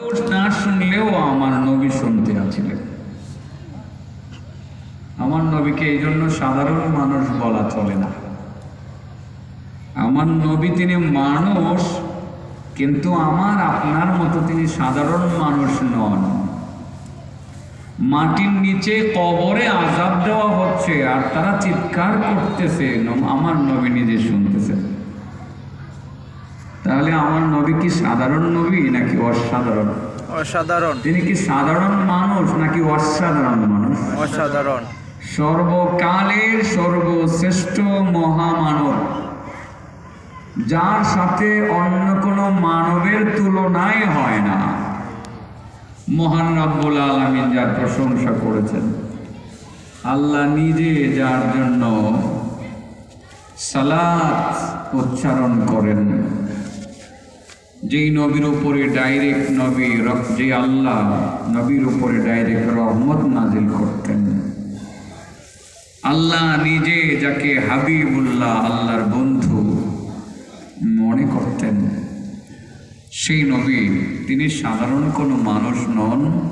না শুনলেও আমার নবী শুনতে আছিলেন আমার নবীকে এই জন্য সাধারণ মানুষ বলা চলে না। আমার নবী তিনি মানুষ, কিন্তু আমার, আপনার মতো তিনি সাধারণ মানুষ নন। মাটির নিচে কবরে আজাব দেওয়া হচ্ছে আর তারা চিৎকার করতেছে আমার নবী নিজে শুনতেছে। তাহলে আমার নবী কি সাধারণ নবী নাকি অসাধারণ? অসাধারণ। তিনি কি সাধারণ মানুষ নাকি অসাধারণ মানুষ? অসাধারণ। সর্বকালের সর্বশ্রেষ্ঠ মহামানব যার সাথে অন্য কোনো মানবের তুলনাই হয় না। মহান রব্বুল আলমিন যার প্রশংসা করেছেন আল্লাহ নিজে যার জন্য সালাত উচ্চারণ করেন। যেই নবীর উপরে ডাইরেক্ট নবী যে আল্লাহ নবীর উপরে ডাইরেক্ট রহমত নাজিল করতেন। আল্লাহ নিজে যাকে হাবিবুল্লাহ, আল্লাহর বন্ধু মনে করতেন। সেই নবী তিনি সাধারণ কোনো মানুষ নন।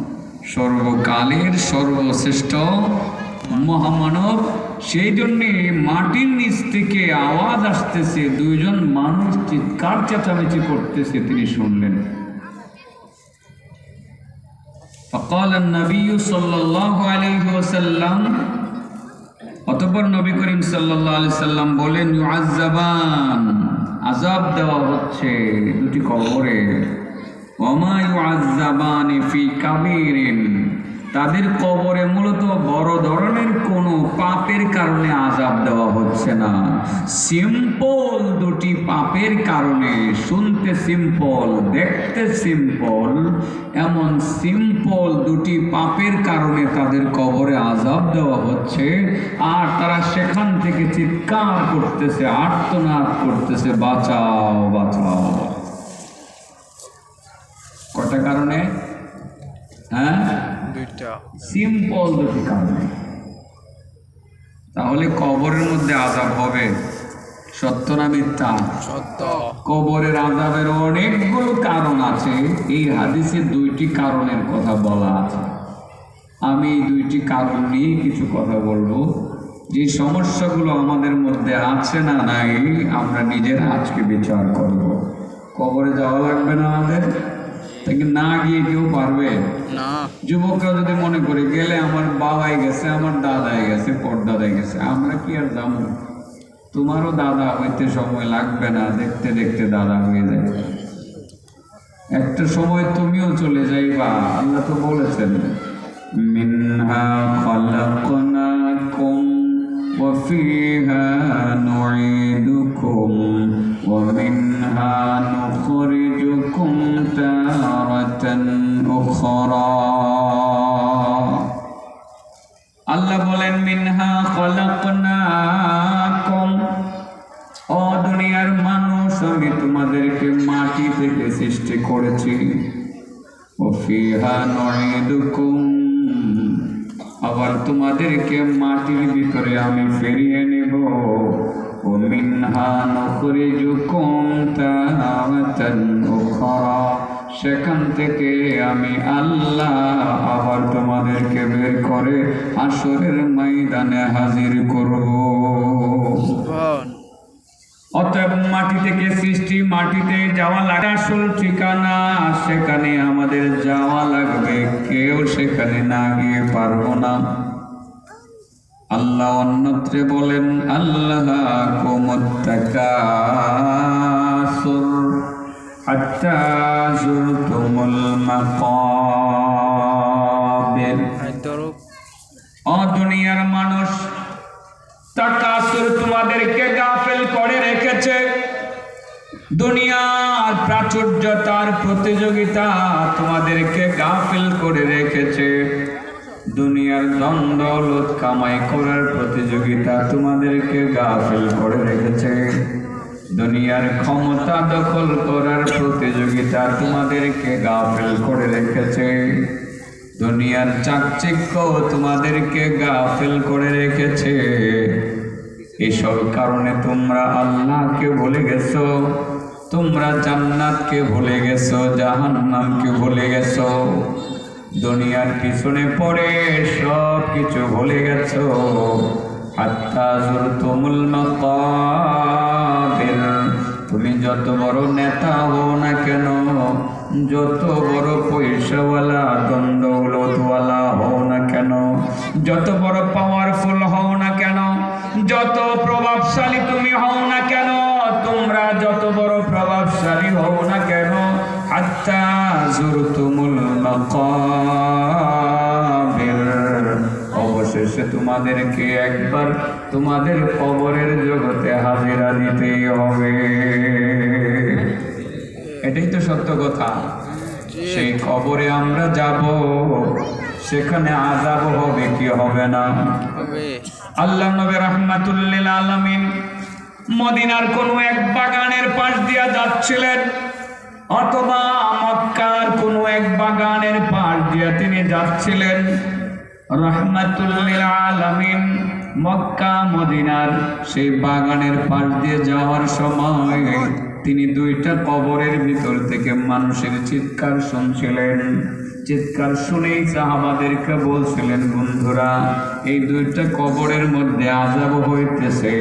সর্বকালের সর্বশ্রেষ্ঠ মহামানব সেই জন্যে মাটির নিচ থেকে আওয়াজ আসতেছে দুইজন মানুষ চিৎকার চেঁচামেচি করতেছে তিনি শুনলেন فقال النبي صلى الله عليه وسلم অতঃপর নবী করিম সাল্লাল্লাহু আলাইহি সাল্লাম বলেন ইউআজ্জাবান আযাব দেওয়া হচ্ছে দুটি কবরে ওমা ইউআজ্জাবানি ফি কাবীরিন তাদের কবরে মূলত বড় ধরনের কোনো পাপের কারণে আজাব দেওয়া হচ্ছে না। সিম্পল দুটি পাপের কারণে শুনতে সিম্পল, দেখতে সিম্পল, এমন সিম্পল দুটি পাপের কারণে তাদের কবরে আজাব দেওয়া হচ্ছে আর তারা সেখান থেকে চিৎকার করতেছে, আর্তনাদ করতেছে, বাঁচাও বাঁচাও। কটা কারণে? হ্যাঁ? দুইটা। সিম্পল দুটি কারণে তাহলে কবরের মধ্যে আজাব হবে। সত্য না মিথ্যা? সত্য। কবরের আজাবের অনেকগুলো কারণ আছে। এই হাদিসে দুইটি কারণের কথা বলা আছে। আমি এই দুইটি কারণ নিয়ে কিছু কথা বলব। যে সমস্যাগুলো আমাদের মধ্যে আছে না নাই আমরা নিজেরা আজকে বিচার করব। কবরে যাওয়া লাগবে না আমাদের? না গিয়ে কেউ পারবে? যুবকরা যদি মনে করে গেলে আমার বাবাই গেছে আমার দাদাই গেছে গেছে আমরা কি আর তোমারও দাদা হইতে সময় লাগবে না দেখতে দেখতে দাদা হয়ে একটা সময় তুমিও চলে যাইবা আল্লাহ তো বলেছেন মিনহা মিনহা নুখরি نخرجكم تارة أخرى আল্লাহ বলেন মিনহা খলাকনাকুম ও দুনিয়ার মানুষ আমি তোমাদেরকে মাটি থেকে সৃষ্টি করেছি ও ফিহা নুইদুকুম আবার তোমাদেরকে মাটির ভিতরে আমি ফিরিয়ে নেব ও মিনহা নুখরিজুকুম তাওয়াতান উখরা সেখান থেকে আমি আল্লাহ আবার তোমাদেরকে বের করে আসরের ময়দানে হাজির করব। অতএব মাটি থেকে সৃষ্টি, মাটিতে যাওয়া লাগে আসল ঠিকানা, সেখানে আমাদের যাওয়া লাগবে। কেউ সেখানে না গিয়ে পারব না। আল্লাহ অন্যত্রে বলেন, আল্লাহ কুমুত্তাকাসুর জুরতুমুল মাকাবির আইতরূপ ও দুনিয়ার মানুষ তাকাসুর তোমাদেরকে গাফেল করে রেখেছে। দুনিয়ার প্রাচুর্যতার প্রতিযোগিতা তোমাদেরকে গাফেল করে রেখেছে। দুনিয়ার দ্বন্দ্বলত কামাই করার প্রতিযোগিতা তোমাদেরকে গাফেল করে রেখেছে। দুনিয়ার ক্ষমতা দখল করার প্রতিযোগিতা তোমাদেরকে গাফেল করে রেখেছে। দুনিয়ার চাকচিক্য তোমাদেরকে গাফেল করে রেখেছে। এসব কারণে তোমরা আল্লাহকে ভুলে গেছো, তোমরা জান্নাতকে ভুলে গেছো, জাহান্নামকে ভুলে গেছো। দুনিয়ার পিছনে পড়ে সব কিছু ভুলে গেছো। তুমি যত বড় নেতা হও না কেন, যত বড় পয়সাওয়ালা দ্বন্দ্বওয়ালা হও না কেন, যত বড় পাওয়ারফুল হও না কেন, যত প্রভাবশালী তুমি হও না কেন, তোমরা যত বড় প্রভাবশালী হও না কেন হাত্তা জুরতুমুল মাকাবির অবশেষে তোমাদেরকে একবার তোমাদের কবরের জগতে হাজিরা দিতেই হবে। এটাই তো সত্য কথা। সেই কবরে আমরা যাব সেখানে আজাব হবে কি হবে না? আল্লাহ নবী রহমাতুল্লিল আলামিন মদিনার কোন এক বাগানের পাশ দিয়া যাচ্ছিলেন অথবা মক্কার কোন এক বাগানের পাশ দিয়া তিনি যাচ্ছিলেন। রহমাতুল্লিল আলমিন মক্কা, মদিনার সেই বাগানের পাশ দিয়ে যাওয়ার সময় তিনি দুইটা কবরের ভিতর থেকে মানুষের চিৎকার শুনছিলেন। চিৎকার শুনেই সাহাবাদেরকে বলছিলেন বন্ধুরা এই দুইটা কবরের মধ্যে আজাব হইতেছে।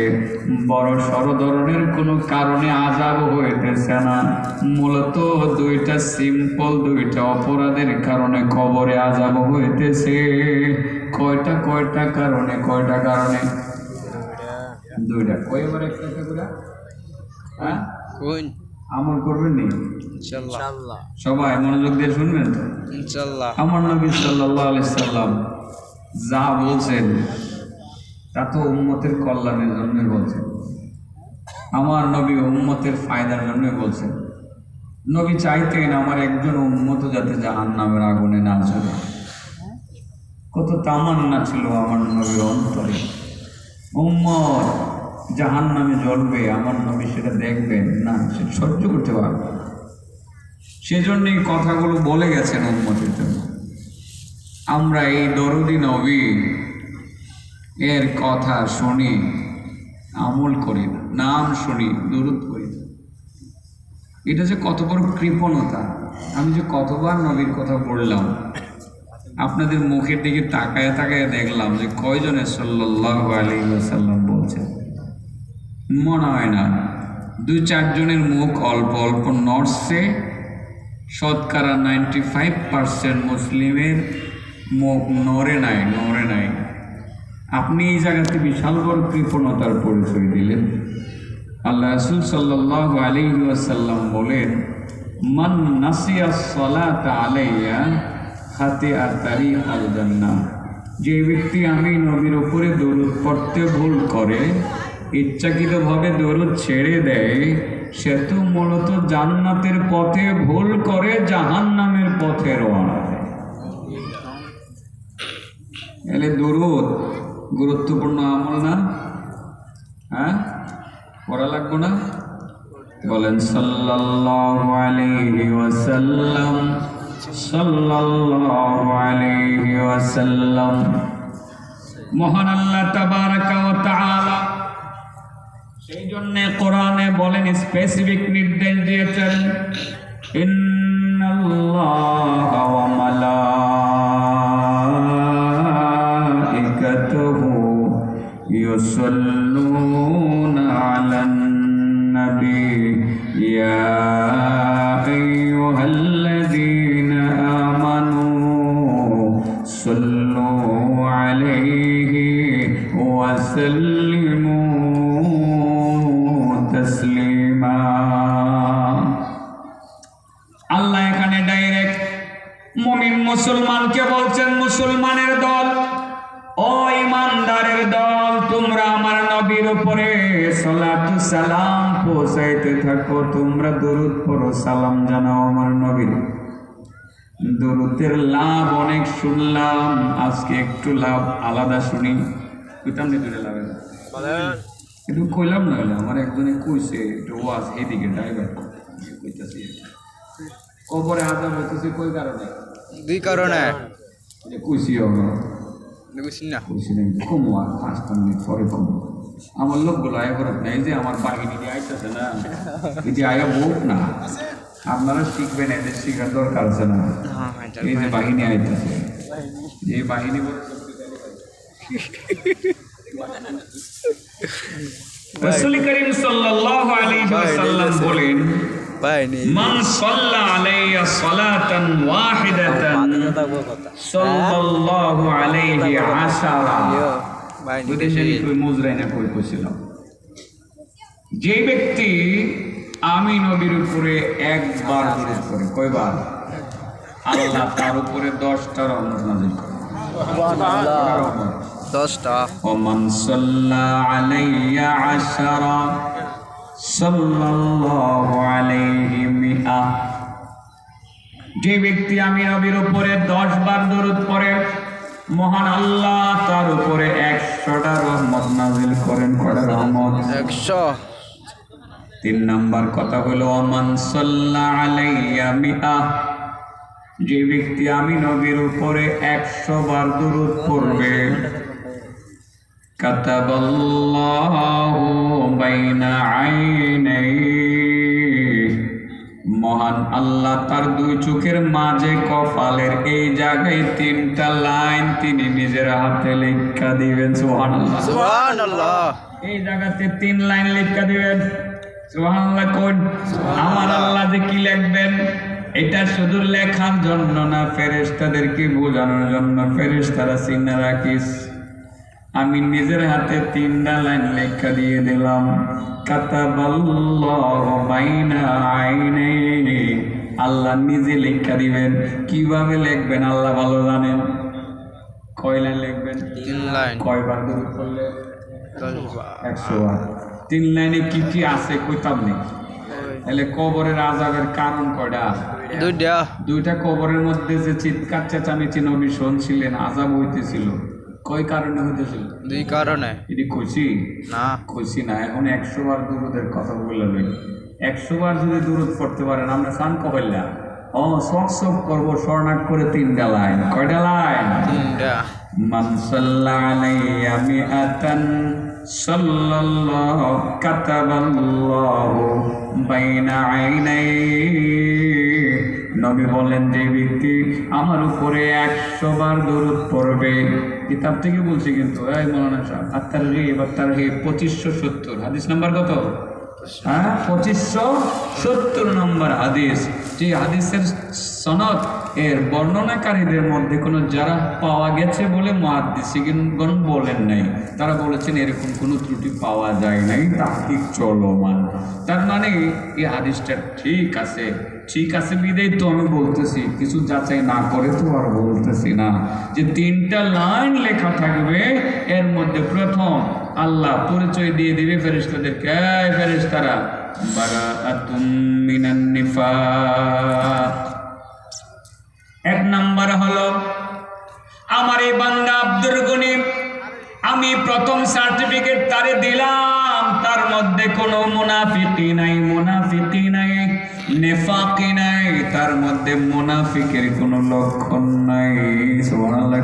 বড় সড় ধরনের কোনো কারণে আজাব হইতেছে না। মূলত দুইটা সিম্পল দুইটা অপরাধের কারণে কবরে আজাব হইতেছে। কয়টা কয়টা কারণে কয়টা কারণে? দুইটা। কয়বার একটা হ্যাঁ? আমল করবেন নি? ইনশাল্লাহ। সবাই মনোযোগ দিয়ে শুনবেন তো? ইনশাল্লাহ। আমার নবী সাল্লাহ আলাইসাল্লাম যা বলছেন তা তো উম্মতের কল্যাণের জন্য বলছেন। আমার নবী উম্মতের ফায়দার জন্য বলছেন। নবী চাইতেন আমার একজন উম্মত যাতে জাহান নামের আগুনে না চলে কত তামান্না ছিল আমার নবীর অন্তরে। উম্মত জাহান নামে জ্বলবে আমার নবী সেটা দেখবেন না সে সহ্য করতে পারবে। সেজন্যই কথাগুলো বলে গেছেন উম্মতের জন্য। আমরা এই দরদি নবী এর কথা শুনি, আমল করি নাম শুনি, দরুদ করি এটা যে কত বড় কৃপণতা। আমি যে কতবার নবীর কথা বললাম, আপনাদের মুখের দিকে তাকায় তাকায় দেখলাম যে কয়জনে সাল্লাহ আলী সাল্লাম বলছেন, মনে হয় না, দুই চারজনের মুখ অল্প অল্প নড়ছে শতকরা নাইনটি ফাইভ পার্সেন্ট মুসলিমের মুখ নড়ে নাই নড়ে নাই। আপনি এই জায়গাতে বিশাল বড় কৃপণতার পরিচয় দিলেন। আল্লাহ রসুল সাল্লাহ আলী বলেন, মান নাসিয়া সলাত আলাইয়া হাতে আর তারি আল যে ব্যক্তি আমি নবীর ওপরে দরুদ পড়তে ভুল করে ইচ্ছাকৃতভাবে দরুদ ছেড়ে দেয়। সে তো মূলত জান্নাতের পথে ভুল করে জাহান্নামের পথে রওনা দেয়। এলে দরুদ, গুরুত্বপূর্ণ আমল না? হ্যাঁ? পড়া লাগবো না? বলেন, সাল্লাল্লাহু আলাইহি ওয়াসাল্লাম, সাল্লাল্লাহু আলাইহি ওয়াসাল্লাম। মহান আল্লাহ তাবারাকা ওয়া তাআলা সেই জন্য কোরআনে বলেন স্পেসিফিক নির্দেশ দিয়েছেন ইন্নাল্লাহ ওয়া মালাইকাতুহু মুসলমানের দল ও ইমানদারের দল তোমরা আমার নবীর উপরে সালাতু সালাম পৌঁছাইতে থাকো তোমরা দরুদ পড়ো সালাম জানাও আমার নবীর। দরুদের লাভ অনেক শুনলাম আজকে একটু লাভ আলাদা শুনি। কইতাম না দুটো লাভের। কিন্তু কইলাম না হলে আমার একজনে কইছে একটু ওয়াজ এদিকে ড্রাইভার কইতাছি। কবরে আজাব হইতেছে কই কারণে? দুই কারণে। যে কইছি আমরা বুঝছি না কইছি না কমো আর পাঁচটা মিনিট পরে কমো। আমার লোকগুলো আয় করুক না এই যে আমার বাহিনী দিয়ে আইতেছে না। এটি আয়া বহুত না। আপনারা শিখবেন এদের শিখার দরকার আছে না। হ্যাঁ হ্যাঁ এই যে বাহিনী আইতেছে। এই বাহিনী বলে রাসূল করিম সাল্লাল্লাহু আলাইহি ওয়াসাল্লাম বলেন পায়নি। সাল্লা সালাতান ওয়াহিদাতান সাল্লাল্লাহু আলাইহি যে ব্যক্তি আমি নবীর উপরে একবার দরুদ করে কয়বার? আল্লাহ তার উপরে দশটা রহমত করে। দশটা। ওমান সাল্লা আলাইয়া আসারা যে ব্যক্তি আমি নবীর উপরে দশ বার দরুদ পড়ে মহান আল্লাহ তার উপরে একশোটা রহমত নাজিল করেন। কটা রহমত? একশো। তিন নাম্বার কথা হলো অমান সাল্লা আলাইয়া মিআ যে ব্যক্তি আমি নবীর উপরে একশো বার দরুদ পড়বে কাতাবাল্লাহু বাইনা আইনাইহি। মহান আল্লাহ তার দুই চোখের মাঝে কপালের এই জায়গায় তিনটা লাইন তিনি নিজের হাতে লেখা দিবেন সুবহানাল্লাহ। সুবহানাল্লাহ। এই জায়গাতে তিন লাইন লেখা দিবেন সুবহানাল্লাহ কোন? আমার আল্লাহ যে কি লিখবেন? এটা শুধু লেখার জন্য না ফেরেশতাদেরকে বোঝানোর জন্য ফেরেশতারা চিন্তা রাখিস। আমি নিজের হাতে তিনটা লাইন লেখা দিয়ে দিলাম। আল্লাহ নিজে লেখা দিবেন। কীভাবে লিখবেন আল্লাহ ভালো জানেন। কয় লাইন লিখবেন? তিন লাইন। কয়বার দূর করলে একশো তিন লাইনে কি কি আছে কইতাম নেই তাহলে কবরের আজাবের কারণ কয়টা? দুইটা। দুইটা কবরের মধ্যে যে চিৎকার চেঁচামেচি নবী শুনছিলেন আজাব হইতেছিল। কই কারণে হইতেছিল? দুই কারণে। এটি খুশি? না। খুশি না। এখন একশো বার দূরদের কথা বললেন একশো বার যদি দূরত পড়তে পারেন আমরা সান কহল্লা ও শখ শখ করব স্বর্ণাট করে তিনটা লাইন। কয়টা লাইন? তিনটা। মানসাল্লাহ সাল্লা আলাইয়া মিআতান صلى الله كتب الله بين عينيه নবী বলেন যে ব্যক্তি আমার উপরে একশো বার দরুদ পড়বে কিতাব থেকে বলছি কিন্তু এই মৌলানা সাহেব আত্মার রে এবার তার হে পঁচিশশো সত্তর হাদিস নাম্বার কত হ্যাঁ পঁচিশশো সত্তর নম্বর হাদিস যে হাদিসের সনদ এর বর্ণনাকারীদের মধ্যে কোনো যারা পাওয়া গেছে বলে মহাদিসিগণ বলেন নাই। তারা বলেছেন এরকম কোনো ত্রুটি পাওয়া যায় নাই তাহকিক চলমান। তার মানে এই হাদিসটা ঠিক আছে। ঠিক আছে বিদেই তো আমি বলতেছি, কিছু যাচাই না করে তো আর বলতেছি না। যে তিনটা লাইন লেখা থাকবে, এর মধ্যে প্রথম, আল্লাহ পরিচয় দিয়ে দিবে ফেরেশতাদেরকে, এই এক নাম্বার হলো আমার এই বান্দা আব্দুল গনি আমি প্রথম সার্টিফিকেট তারে দিলাম তার মধ্যে কোনো মুনাফিকি নাই মুনাফিকি নাই নেফাকি নাই তার মধ্যে মুনাফিকের কোনো লক্ষণ নাই সুবহানাল্লাহ।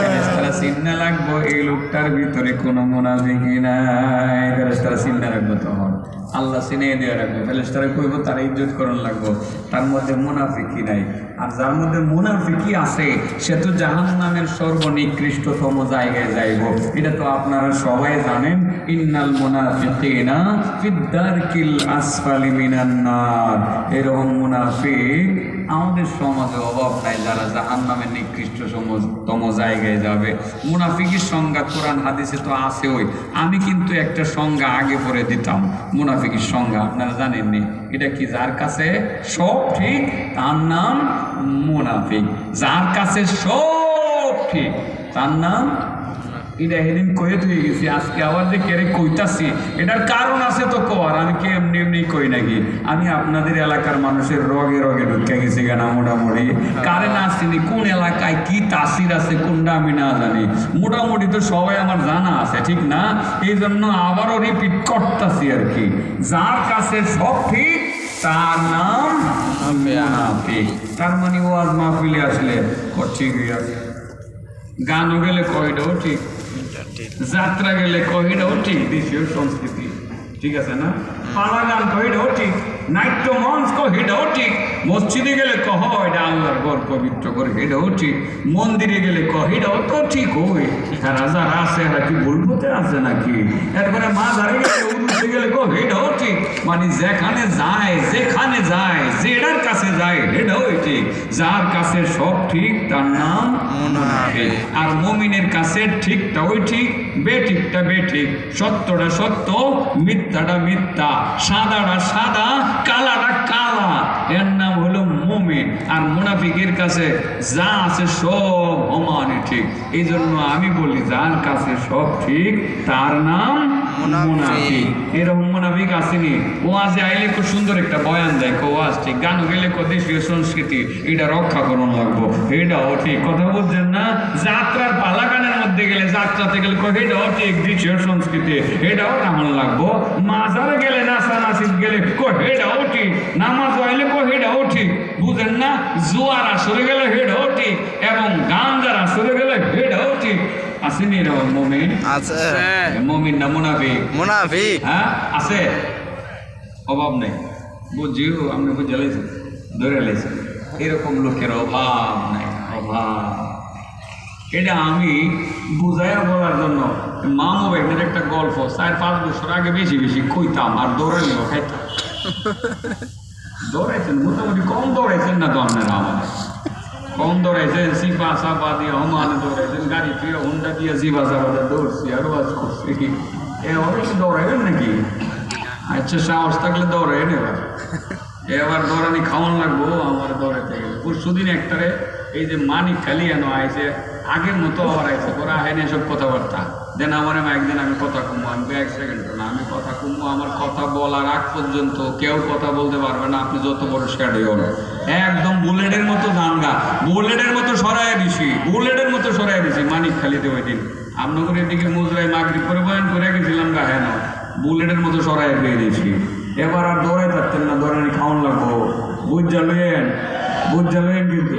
ফেরেশতারা চিন্তা লাগবো এই লোকটার ভিতরে কোনো মুনাফিকি নাই ফেরেশতারা চিন্তা রাখব তখন। আল্লাহ চিনে দিয়ে রাখব। ফেরেশতারা কইব, তার ইজ্জত করণ লাগবো। তার মধ্যে মুনাফিকি নাই। আর যার মধ্যে মুনাফিকি আছে, সে তো জাহান নামের সর্বনিকৃষ্টতম জায়গায় যাইব। এটা তো আপনারা সবাই জানেন, ইন্নাল মুনাফিকিনা আসফালি মিনান নার। এরকম মুনাফিক আমাদের সমাজে অভাব নাই, যারা জাহান নামের নিকৃষ্ট তম জায়গায় যাবে। মুনাফিকের সংজ্ঞা কোরআন হাদিসে তো আছে ওই আমি কিন্তু একটা সংজ্ঞা আগে পরে দিতাম মুনাফিকের সংজ্ঞা, আপনারা জানেননি এটা কি? যার কাছে সব ঠিক, তার নাম মুনাফিক। যার কাছে সব ঠিক, তার নাম এটা সেদিন কয়ে তুই গেছি, আজকে আবার যে কেড়ে কইতাছি, এটার কারণ আছে তো কর আমি কি এমনি এমনি কই নাকি? আমি আপনাদের এলাকার মানুষের রগে রগে ঢুকে গেছি কেন মোটামুটি। কারেন্ট আসছিনি কোন এলাকায় কি তাসির আছে, কোনটা আমি না জানি। মোটামুটি তো সবাই আমার জানা আছে, ঠিক না? এই জন্য আবারও রিপিট করতেছি আর কি। যার কাছে সব ঠিক, তার নাম তার মানে ও আর মাহফিলে আসলে ঠিকই আছে গানও গেলে কয়টাও ঠিক ঠিক। যাত্রা গেলে কহিটাও ঠিক, দেশীয় সংস্কৃতি, ঠিক আছে না? পাড়া গান কহিটাও ঠিক নাট্য মঞ্চ কহিটাও ঠিক। মসজিদে গেলে কহ এটা আল্লাহর ঘর পবিত্র করে এটাও ঠিক মন্দিরে গেলে কহিটাও তো ঠিক হই তারা যারা আছে এরা কি বলবোতে আছে নাকি? এরপরে মা ধারে গেলে উড়ুতে গেলে কো এটাও ঠিক। মানে যেখানে যায় যেখানে যায় যেটার কাছে যায় এটাও ঠিক। যার কাছে সব ঠিক তার নাম আর মুমিনের কাছে ঠিকটা ওই ঠিক বেঠিকটা বেঠিক। সত্যটা সত্য মিথ্যাটা মিথ্যা সাদাটা সাদা কালাটা কালা। এর নাম হলো মুমিন আর মুনাফিকের কাছে যা আছে সব অমানে ঠিক এই জন্য আমি বলি, যার কাছে সব ঠিক, তার নাম এরকম মুনাফিক আসেনি। ও আইলে খুব সুন্দর একটা বয়ান দেয়, কো আজ ঠিক। গান গেলে কো দেশীয় সংস্কৃতি, এটা রক্ষা করুন লাগবো। এটাও ঠিক। কথা বলছেন না? যাত্রার পালা গানের মধ্যে গেলে যাত্রাতে গেলে কো, এটাও ঠিক। দেশীয় সংস্কৃতি, এটাও কেমন লাগবো? মাজারে গেলে নাচা নাচিত গেলে কো, এটাও ঠিক। নামাজ হইলে কো, এটাও ঠিক। বুঝেন না? জুয়ার আসরে গেলে হেডাও ঠিক। এবং গাঞ্জার আসরে গেলে হেডাও ঠিক। আসেনি এরকম মোমেন। আছে। মমিন না মুনাফিক? মুনাফিক। হ্যাঁ আছে। অভাব নেই। বুঝিও আপনি বুঝে লাইছেন ধরে লাইছেন এরকম লোকের অভাব নাই অভাব এটা আমি বুঝাই বলার জন্য মামু ভাইদের একটা গল্প চার পাঁচ বছর আগে বেশি বেশি খুঁইতাম আর দৌড়াইলেও খাইতাম। দৌড়াইছেন মোটামুটি কম দৌড়াইছেন না তো আপনারা আমাদের কম দৌড়াইছেন সিপা সাপা দিয়ে হমানে দৌড়াইছেন গাড়ি ফিরে হুন্ডা দিয়ে জিবা সাবাতে দৌড়ছি আর বাস করছি এ অনেক দৌড়াইবেন নাকি আচ্ছা সাহস থাকলে দৌড়াই এবার এবার দৌড়ানি খাওয়ান লাগবো আমার দৌড়াইতে গেলে পরশুদিন একটারে এই যে মানিক খালি এনো আইছে আগের মতো আবার আইছে ওরা হয়নি এসব কথাবার্তা দেন আমার একদিন আমি কথা কমবো আমি এক সেকেন্ড না, আমি কথা কমবো আমার কথা বলার আগ পর্যন্ত কেউ কথা বলতে পারবে না, আপনি যত বড় হন একদম বুলেটের মতো গানগা বুলেটের মতো সরাই দিছি, বুলেটের মতো সরাই দিছি, মানিক খালিতে ওই দিন। আপনাদের এদিকে মুজরাই মাগরিব করে বয়ান করে গেছিলাম গা হ্যাঁ বুলেটের মতো সরাই পেয়ে দিয়েছি। এবার আর দৌড়াই থাকতেন না, দৌড়ানি খাওয়ান লাগবো। বুঝ জ্বালেন বুঝ জ্বালেন কিন্তু।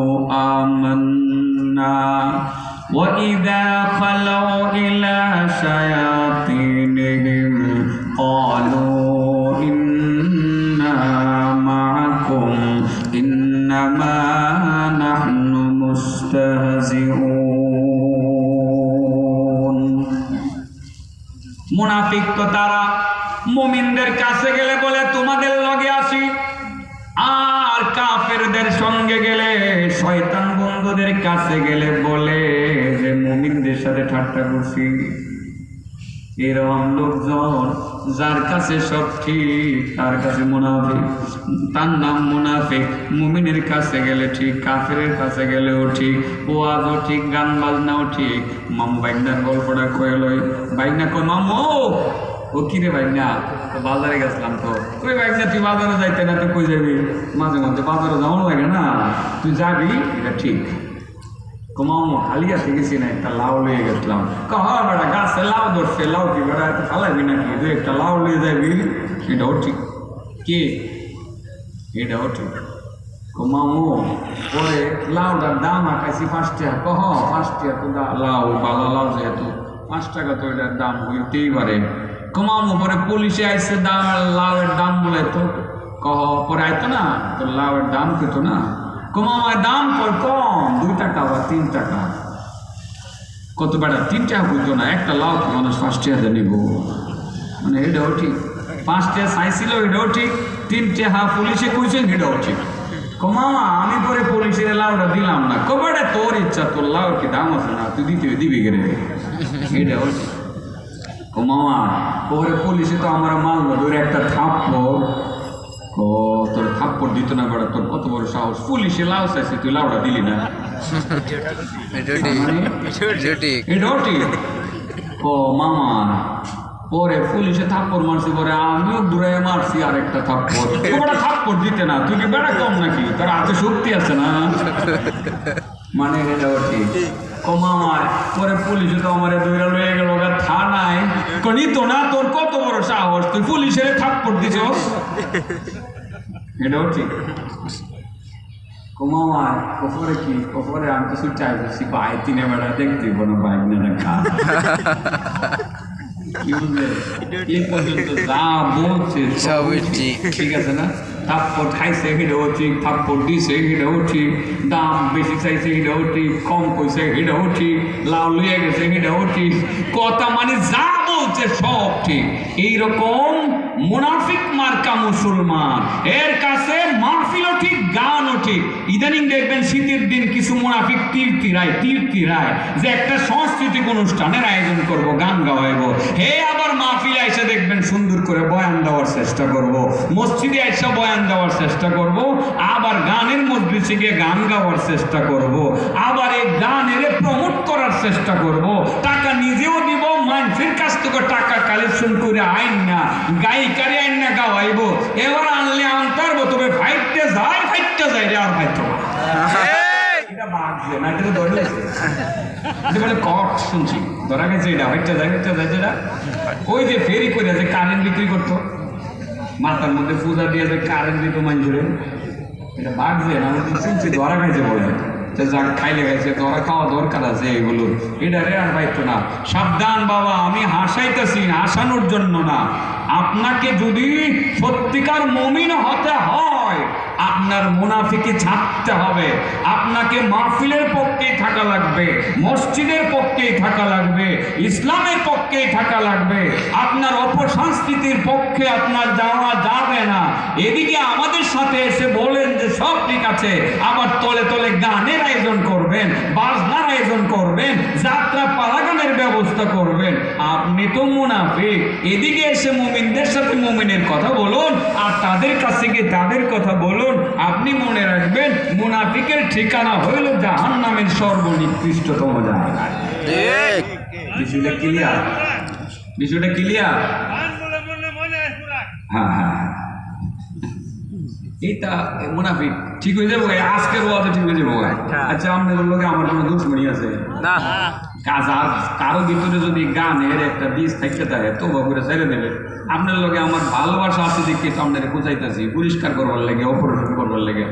آمَنَّا وَإِذَا خَلَوْا إِلَى شَيَاطِينِهِمْ قَالُوا إِنَّا مَعَكُمْ إِنَّمَا نَحْنُ مُسْتَهْزِئُونَ মুনাফিক তো তারা মুমিনদের কাছে গেলে বলে তোমাদের লগে আসি আর কাফেরদের সঙ্গে গেলে শয়তান বন্ধুদের কাছে গেলে বলে যে, মুমিনদের সাথে ঠাট্টা করছি। এরকম লোকজন যার কাছে সব ঠিক, তার কাছে মুনাফিক, তার নাম মুনাফিক। মুমিনের কাছে গেলে ঠিক, কাফেরের কাছে গেলেও ঠিক, ওয়াজও ঠিক, গান বাজনাও ঠিক। মামু বাইকনার গল্পটা কয়ে লই। বাইকনা কই মামু ও কি রে বাইকনা তো বাজারে গেছিলাম তো। কই বাইকনা তুই বাজারে যাইতে না তুই কই যাবি? মাঝে মধ্যে বাজারে যাওয়ানো লাগে না। তুই যাবি? এটা ঠিক। কমাও আসে গেছি না, একটা লাউ লয়ে গেছিলাম। কহ বেড়া গাছে লাউ ধরছে। লাউ কি বেড়া এত ফালাবি নাকি? তুই একটা লাউ লয়ে যাবি, এটাও ঠিক। কি? এটাও ঠিক। কমামো পরে লাউটার দাম আকাশি পাঁচ টাকা। কহ, পাঁচ টাকা তো লাউ, বালা লাউ যেহেতু, পাঁচ টাকা তো এটার দাম হইতেই পারে। কমামো পরে পুলিশে আইসে দাম, লাউয়ের দাম বলে তো কহ, পরে আইতো না তো লাউয়ের দাম পেতো না। কমামায় দাম কর, কম, দুই টাকা বা তিন টাকা। কত বেড়া, তিন টাকা বুঝতো না, একটা লাউ তো মানুষ টাকা নিব? মানে এটাও ঠিক। পাঁচ টাকা এটাও ঠিক। তিন টাকা পুলিশে কইছেন, এটাও ঠিক। কমামা আমি পরে পুলিশের লাউটা দিলাম না। কবাটা তোর ইচ্ছা, তোর লাউ কি দাম আছে না, তুই দিতে দিবি গেলে এটাও ঠিক। কমামা ওরে পুলিশে তো আমার মারলো ধরে একটা থাপ্পড়। ও তোর থাপ্পড় দিত না বেড়া তোর কত বড় সাহস। পুলিশে লাউ চাইছে তুই লাউড়া দিলি না। এটা এটা ঠিক। ও মামা পরে পুলিশে থাপ্পড় মারছি পরে আমিও দূরে মারছি আরেকটা থাপ্পড়। তোমরা থাপ্পড় দিতে না তুই কি বেড়া কম নাকি? তোর হাতে শক্তি আছে না? মানে এটাও ঠিক। ও মামা পরে পুলিশে তো আমার দৌড়া লয়ে গেল থানায় কনি তো না তোর কত বড় সাহস? তুই পুলিশের থাপ্পড় দিছস এটাও ঠিক কমাওয়ার কপরে কি? কপরে আমি শুধু চাই বলছি বাইক কিনে বেড়া দেখতে কোনো বাইক না দেখা কি বুঝলে এই পর্যন্ত যা বলছে সবই ঠিক। ঠিক আছে না? দাম বেশি কম লাউ লইয়া গেছে কথা মানে যা বলছে সব ঠিক। এইরকম মুনাফিক মার্কা মুসলমান। এর কাছে মাহফিলও ঠিক, গানও ঠিক। ইদানিং দেখবেন শীতের দিন কিছু মুনাফিক তীর তীরায় তীর তীরায় যে একটা সাংস্কৃতিক অনুষ্ঠানের আয়োজন করব, গান গাওয়াইব। হে আবার মাহফিলে এসে সুন্দর করে বয়ান দেওয়ার চেষ্টা করব। মসজিদে এসে বয়ান দেওয়ার চেষ্টা করব। আবার গানের মজলিসে গিয়ে গান গাওয়ার চেষ্টা করব। আবার এই গানের প্রমোট করার চেষ্টা করব। টাকা নিজেও দিব, মানুষের কাছ থেকে টাকা কালেকশন করে আইন না, গায়িকারে আইন না, গাওয়াইব। এবার আনলে আনতারবো তবে ফাইটতে যায় ফাইটতে যায় রে আর বাগছে এটা আর সাবধান বাবা আমি হাসাইতেছি হাসানোর জন্য না। আপনাকে যদি সত্যিকার মমিন হতে হয়, আপনার মুনাফিকে ছাড়তে হবে। আপনাকে মাহফিলের পক্ষেই থাকা লাগবে, মসজিদের পক্ষেই থাকা লাগবে, ইসলামের পক্ষেই থাকা লাগবে। আপনার অপসংস্কৃতির পক্ষে আপনার যাওয়া যাবে না। এদিকে আমাদের সাথে এসে বলেন যে, সব ঠিক আছে, আবার তলে তলে গানের আয়োজন করবেন, বাজনার আয়োজন করবেন, যাত্রা পালাগানের ব্যবস্থা করবেন। আপনি তো মুনাফিক। এদিকে এসে মুমিনদের সাথে মুমিনের কথা বলুন আর তাদের কাছে গিয়ে তাদের কথা বলুন আপনি মনে রাখবেন মুনাফিকের ঠিকানা হইল জাহান নামের সর্বনিকৃষ্টতম জায়গা। বিষয়টা ক্লিয়ার বিষয়টা ক্লিয়ার হ্যাঁ হ্যাঁ হ্যাঁ। এইটা মুনাফিক ঠিক হয়ে যাব আজকের ওয়াজে ঠিক হয়ে যাব আচ্ছা আপনাদের লোকে আমার কোনো দুশ্মনী আছে? না। কাজ কারও ভিতরে যদি গানের একটা বীজ থাকতে থাকে তো করে ছেড়ে দেবে। আপনার লগে আমার ভালোবাসা আছে দেখে সামনে বুঝাইতেছি, পরিষ্কার করবার লাগে অপারেশন করবার লাগে।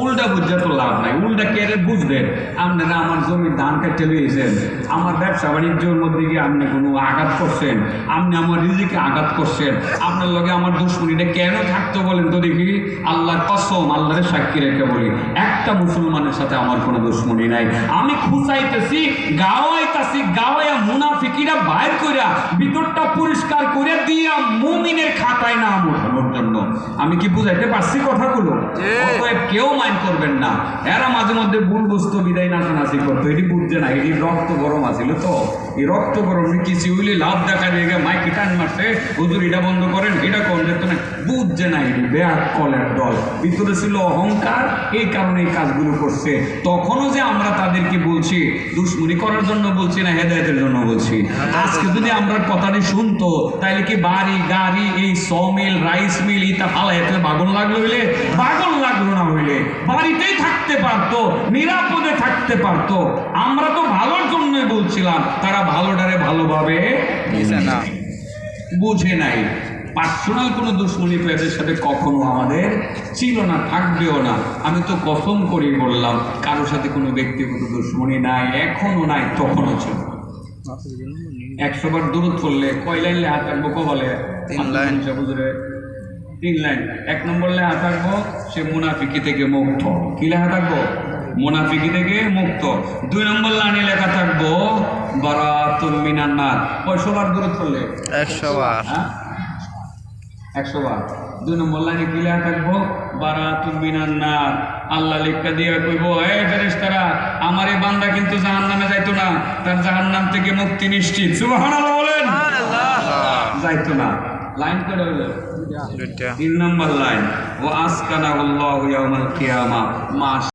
উল্টা বুঝতে তো লাভ নাই, উল্টা কেড়ে বুঝবেন আপনারা আমার জমির ধান কাটতে লইয়েছেন আমার ব্যবসা বাণিজ্যের মধ্যে গিয়ে আপনি কোনো আঘাত করছেন, আপনি আমার রিজিকে আঘাত করছেন, আপনার লগে আমার দুশ্মনীটা কেন থাকতো বলেন তো দেখি? আল্লাহ কসম আল্লাহরের সাক্ষী রেখে বলি, একটা মুসলমানের সাথে আমার কোনো দুশ্মনী নাই। আমি খুঁচাইতেছি, গাওয়াইতাছি, গাওয়াইয়া মুনাফিকিরা বাইর করিয়া ভিতরটা পরিষ্কার করে দিয়া মুমিনের খাতায় নাম ওঠানোর জন্য। আমি কি বুঝাইতে পারছি কথাগুলো? অতএব কেউ মাইন্ড করবেন না। এরা মাঝে মধ্যে ভুল বুঝতো বিদায় নাচানাচি করতো। এটি বুঝছে না এটি রক্ত গরম আছিল তো। এই রক্ত গরম কিছু হইলে লাভ দেখা দিয়ে গিয়ে মাইকে টান মারছে। হুজুর এটা বন্ধ করেন এটা করেন যেত না বুঝছে না এটি বেয়ার কলের দল। ভিতরে ছিল অহংকার এই কারণে এই কাজগুলো করছে। তখনও যে আমরা তাদেরকে বলছি দুশ্মনী করার জন্য বলছি না হেদায়তের জন্য বলছি। আজকে যদি আমরা কথাটি শুনতো তাহলে কি বাড়ি গাড়ি এই সমিল রাইস মিল ইটা ফালাই তাহলে বাগন লাগল হইলে? বাগন লাগল না হইলে। বাড়িতেই থাকতে পারতো নিরাপদে থাকতে পারতো। আমরা তো ভালোর জন্যই বলছিলাম তারা ভালোটারে ভালোভাবে বুঝে না। বুঝে নাই। পার্সোনাল কোনো দুশ্মনী তো সাথে কখনো আমাদের ছিল না থাকবেও না। আমি তো কসম করেই বললাম কারোর সাথে কোনো ব্যক্তিগত দুশ্মনী নাই এখনও নাই তখনও ছিল একশো বার দূরত পড়লে কয় লাইন লেখা থাকব কবলে তিন লাইন। হুজুরে। তিন লাইন। এক নম্বর লেখা থাকব সে মুনাফিকি থেকে মুক্ত। কি লেখা থাকব? মুনাফিকি থেকে মুক্ত। দুই নম্বর লাইনে লেখা থাকব বারাতুল মিনান্নার কয়শো বার দূরত পড়লে? একশো বার। হ্যাঁ? একশো বার। দুই নম্বর লাইনে কি লেখা থাকব? বারাতুল মিনান্নার আল্লাহ লিখা দিয়ে কইব এ ফেরেশতারা আমার এই বান্দা কিন্তু জাহান্নামে যাইতো না। তার জাহান্নাম থেকে মুক্তি নিশ্চিত। সুবহানাল্লাহ বলেন। যাইতো না। লাইন করে হইল দুইটা। তিন নম্বর লাইন ও আসকানা আল্লাহ ইয়াউমাল কিয়ামা। মা